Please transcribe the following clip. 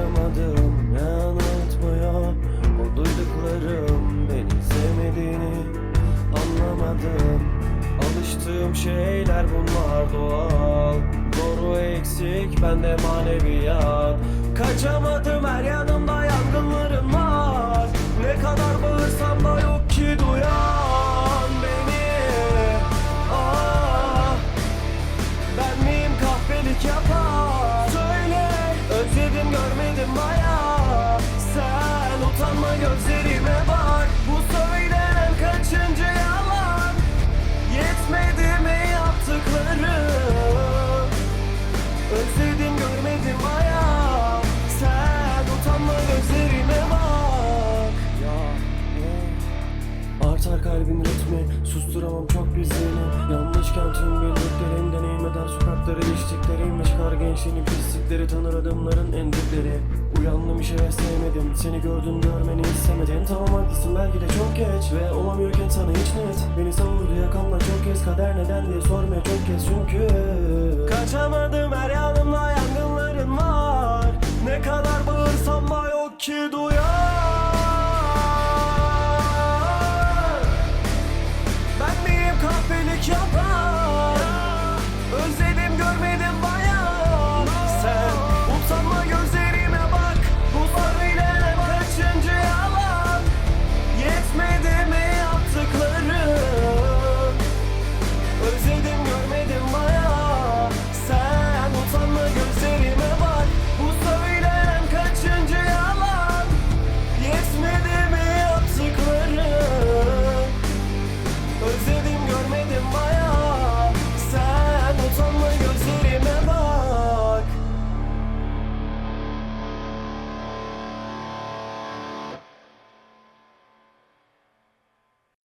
Kaçamadım yanıltmıyor. O duyduklarım beni sevmediğini anlamadım. Alıştığım şeyler bunlar doğal. Doğru eksik bende maneviyat Kaçamadım her yanımda görmedim baya Sen utanma gözlerime bak. Bu söylenen kaçıncı yalan? Yetmedi mi yaptıklarım Özledim görmedim baya Sen utanma gözlerime bak. Artar kalbin ritmi. Susturamam çok bizliğini Yanlışken tüm Deneyim Aşkları içtiklerim çıkar gençliğini pislikleri tanır adımların en dipleri Uyandım işe sevmedim. Seni gördüm görmeni istemedin Tamam haklısın belki de çok geç. Ve olamıyorken sana hiç net. Beni savurdu yakamla çok kez. Kader neden diye sormaya çok kez. Çünkü Kaçamadım her yanımda yangınların var. Ne kadar bağırsam da yok ki dur